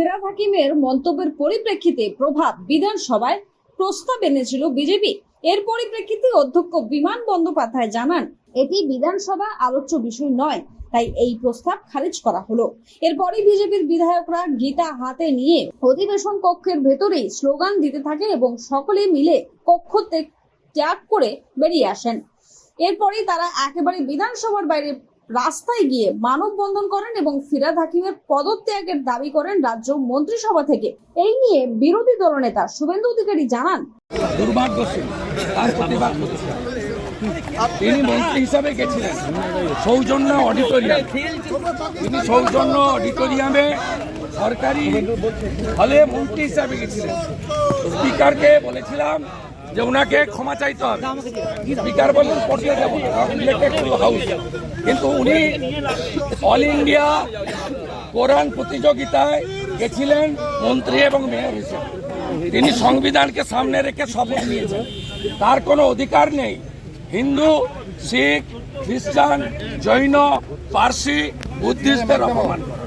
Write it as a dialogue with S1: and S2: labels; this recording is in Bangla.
S1: ফেরাদ হাকিমের মন্তব্যের পরিপ্রেক্ষিতে প্রভাব বিধানসভায় প্রস্তাব এনেছিল বিজেপি। এর পরিপ্রেক্ষিতে অধ্যক্ষ বিমান বন্দ্যোপাধ্যায় জানান, এটি বিধানসভা আলোচ্য বিষয় নয়, তাই এই প্রস্তাব খারিজ করা হলো। এরপরই বিজেপির বিধায়করা গীতা হাতে নিয়ে অধিবেশন কক্ষের ভেতরেই স্লোগান দিতে থাকে এবং সকলে মিলে কক্ষ ত্যাগ- করে বেরিয়ে আসেন। এরপরেই তারা একেবারে বিধানসভার বাইরে রাস্তায় গিয়ে মানববন্ধন করেন এবং ফিরাদ হাকিমের পদত্যাগের দাবি করেন রাজ্য মন্ত্রিসভা থেকে। এই নিয়ে বিরোধী দলনেতা শুভেন্দু অধিকারী জানান।
S2: তিনি মন্ত্রী হিসাবে গেছিলেন। সৌজন্য অডিটোরিয়াম। তিনি সৌজন্য অডিটোরিয়ামে সরকারি হলে মন্ত্রী হিসাবে গেছিলেন। স্পিকারকে বলেছিলাম যে ওনাকে ক্ষমা চাইতে হবে। স্পিকার বললেন, পটিয়ে টু হাউস কিন্তু উনি অল ইন্ডিয়া কোরআন প্রতিযোগিতায় গেছিলেন, মন্ত্রী এবং মেয়র হিসেবে। তিনি সংবিধানকে সামনে রেখে শপথ নিয়েছেন। তার কোনো অধিকার নেই। হিন্দু, শিখ, খ্রিস্টান, জৈন, পার্সি বুদ্ধিস্টদের অপমান করা।